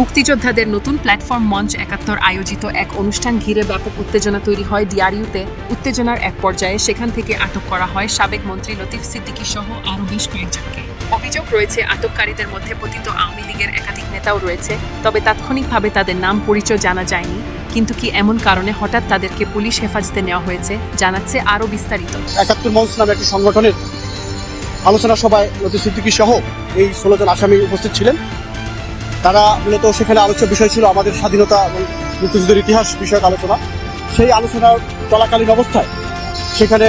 মুক্তিযোদ্ধাদের নতুন প্ল্যাটফর্ম মঞ্চ একাত্তর আয়োজিত এক অনুষ্ঠান ঘিরে ব্যাপক উত্তেজনা তৈরি হয় ডিআরইউতে উত্তেজনার এক পর্যায়ে সেখান থেকে আটক করা হয় সাবেক মন্ত্রী লতিফ সিদ্দিকী সহ আরও বেশ কয়েকজনকে। অভিযোগ রয়েছে, আটককারীদের মধ্যে পতিত আওয়ামী লীগের একাধিক নেতাও রয়েছে, তবে তাৎক্ষণিকভাবে তাদের নাম পরিচয় জানা যায়নি। কিন্তু কি এমন কারণে হঠাৎ তাদেরকে পুলিশ হেফাজতে নেওয়া হয়েছে, জানাচ্ছে আরও বিস্তারিত। একাত্তর মঞ্চ নামে একটি সংগঠনের আলোচনা সভায় লতিফ সিদ্দিকী সহ এই ষোলো জন আসামি উপস্থিত ছিলেন। তারা মূলত সেখানে আলোচ্য বিষয় ছিল আমাদের স্বাধীনতা এবং মুক্তিযুদ্ধের ইতিহাস বিষয়ক আলোচনা। সেই আলোচনার চলাকালীন অবস্থায় সেখানে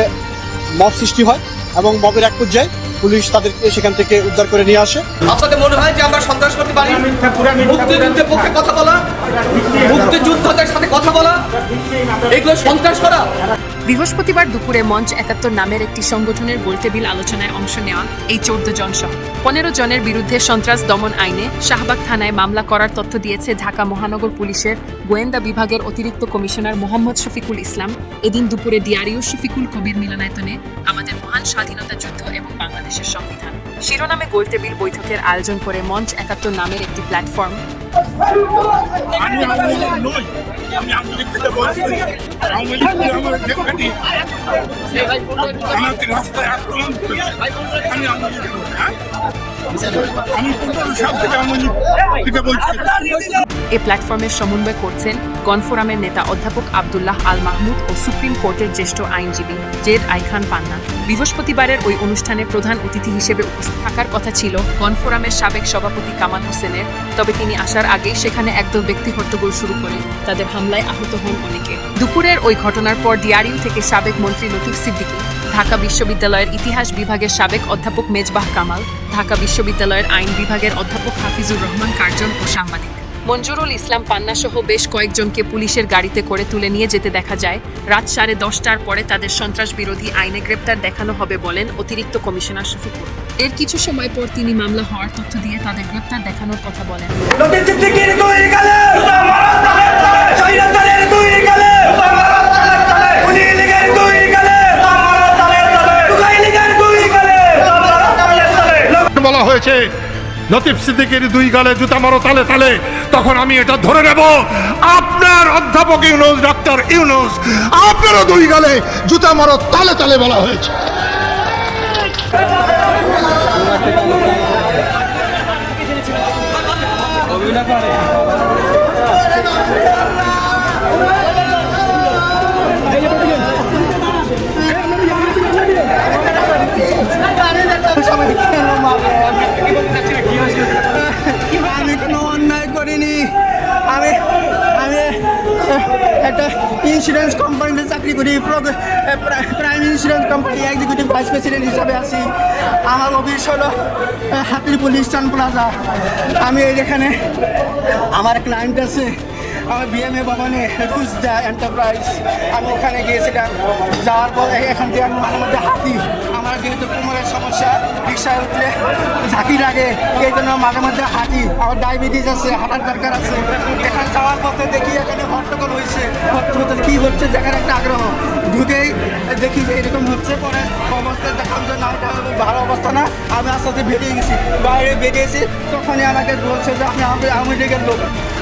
মব সৃষ্টি হয় এবং মবের এক পর্যায়ে পুলিশ তাদেরকে সেখান থেকে উদ্ধার করে নিয়ে আসে। আপনাদের মনে হয় যে আমরা সন্ত্রাস করতে পারি? মুক্তিযুদ্ধের পক্ষে কথা বলা মুক্তিযুদ্ধদের সাথে কথা বলা, এগুলো সন্ত্রাস করা। বৃহস্পতিবার দুপুরে মঞ্চ একাত্তর নামের একটি সংগঠনের গোলটেবিল আলোচনায় অংশ নেওয়া এই চৌদ্দ জন সহ। পনেরো জনের বিরুদ্ধে সন্ত্রাস দমন আইনে শাহবাগ থানায় মামলা করার তথ্য দিয়েছে ঢাকা মহানগর পুলিশের গোয়েন্দা বিভাগের অতিরিক্ত কমিশনার মোহাম্মদ শফিকুল ইসলাম। এদিন দুপুরে ডিআরইউ শফিকুল কবির মিলনায়তনে আমাদের মহান স্বাধীনতা যুদ্ধ এবং বাংলাদেশের সংবিধান। শিরোনামে গোলটেবিল বৈঠকের আয়োজন করে মঞ্চ একাত্তর নামের একটি প্ল্যাটফর্ম আমি নই, আমি আমার ডেপুটি রাস্তায় আক্রমণ আমি হ্যাঁ? আমি এ প্ল্যাটফর্মের সমন্বয় করছেন গণফোরামের নেতা অধ্যাপক আবদুল্লাহ আল মাহমুদ ও সুপ্রিম কোর্টের জ্যেষ্ঠ আইনজীবী জেদ আইখান পান্না। বৃহস্পতিবারের ওই অনুষ্ঠানে প্রধান অতিথি হিসেবে উপস্থিত থাকার কথা ছিল গণফোরামের সাবেক সভাপতি কামাল হোসেনের, তবে তিনি আসার আগেই সেখানে একদল ব্যক্তি হট্টগোল শুরু করে। তাদের হামলায় আহত হন অনেকে। দুপুরের ওই ঘটনার পর ডিআরইউ থেকে সাবেক মন্ত্রী লতিফ সিদ্দিকী, ঢাকা বিশ্ববিদ্যালয়ের ইতিহাস বিভাগের সাবেক অধ্যাপক মেজবাহ কামাল, ঢাকা বিশ্ববিদ্যালয়ের আইন বিভাগের অধ্যাপক হাফিজুর রহমান কার্জন ও সাংবাদিক। মঞ্জুরুল ইসলাম পান্না সহ বেশ কয়েকজনকে পুলিশের গাড়িতে করে তুলে নিয়ে যেতে দেখা যায়। রাত সাড়ে দশটার পরে তাদের সন্ত্রাস বিরোধী আইনে গ্রেপ্তার দেখানো হবে বলেন অতিরিক্ত কমিশনার শফিকুর। এর কিছু সময় পর তিনি মামলা হওয়ার তথ্য দিয়ে তাদের গ্রেপ্তার দেখানোর কথা বলেন। বলা হয়েছে, লতিফ সিদ্দিকের দুই গালে জুতা মারো তালে তালে, তখন আমি এটা ধরে নেব। আপনার অধ্যাপক ইউনুস ডক্টর ইউনুস, আপনারও দুই গালে জুতা মারো তালে তালে বলা হয়েছে। Prime insurance company executive vice president হিসাবে আছি। আমার অফিস হলো আহ, হাতির পুলিশ চান প্লাজা আমি এখানে আমার ক্লায়েন্ট আছে আমার বিএমএ ভবনে দ্য এন্টারপ্রাইজ আমি ওখানে গিয়েছিলাম যাওয়ার পর এখান থেকে আমি মাঝে মধ্যে হাঁটি। রিক্সায় উঠলে ঝাঁকি লাগে। এই জন্য মাঝে মধ্যে হাঁটি। আমার ডায়াবেটিস আছে, হাঁটার দরকার আছে। এখানে যাওয়ার পথে দেখি এখানে হট্টগোল হয়েছে হট্টগোল কী হচ্ছে দেখার একটা আগ্রহ। ঢুকেই দেখি যে এরকম হচ্ছে, পরে অবস্থা দেখার না, এটা ভালো অবস্থা না। আমি আস্তে আস্তে বেরিয়ে গেছি। বাইরে বেরিয়েছি তখনই আমাকে বলছে যে আমি আমি আমি লেগের লোক।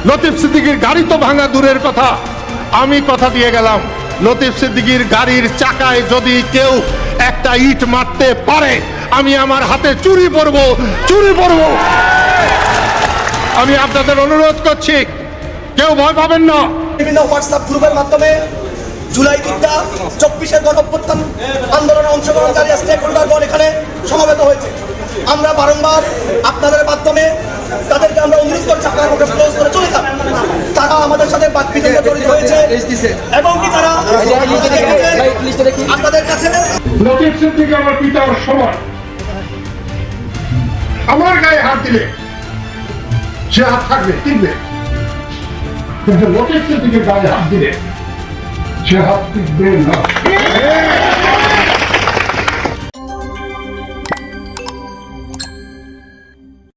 লতিফ সিদ্দিকির গাড়ি তো ভাঙা দূরের কথা। আমি কথা দিয়ে গেলাম। লতিফ সিদ্দিকির গাড়ির চাকায় যদি কেউ একটা ইট মারতে পারে, আমি আমার হাতে চুরি পরব চুরি পরব। আমি আপনাদের অনুরোধ করছি, কেউ ভয় পাবেন না। বিভিন্ন হোয়াটসঅ্যাপ গ্রুপের মাধ্যমে জুলাই বিদ্যা চব্বিশের গণপ্রত্যান আন্দোলনে অংশগ্রহণকারী স্টেক হোল্ডারগণ এখানে সমবেত হয়েছে। আমরা বারংবার আপনাদের মাধ্যমে তাদেরকে আমরা অনুরোধ করছি, আপনারা আমাকে ক্লোজ করে চলে যান। তারা আমাদের সাথে বাকবিতণ্ডা জড়িত হয়েছে এবং কি তারা আপনাদের কাছে লতিফ সিদ্দিকি আমার পিতার সমান আমার গায়ে হাত দিলে সে হাত থাকবে টিকবে কিন্তু লতিফ সিদ্দিকির গায়ে হাত দিলে সে হাত টিকবে না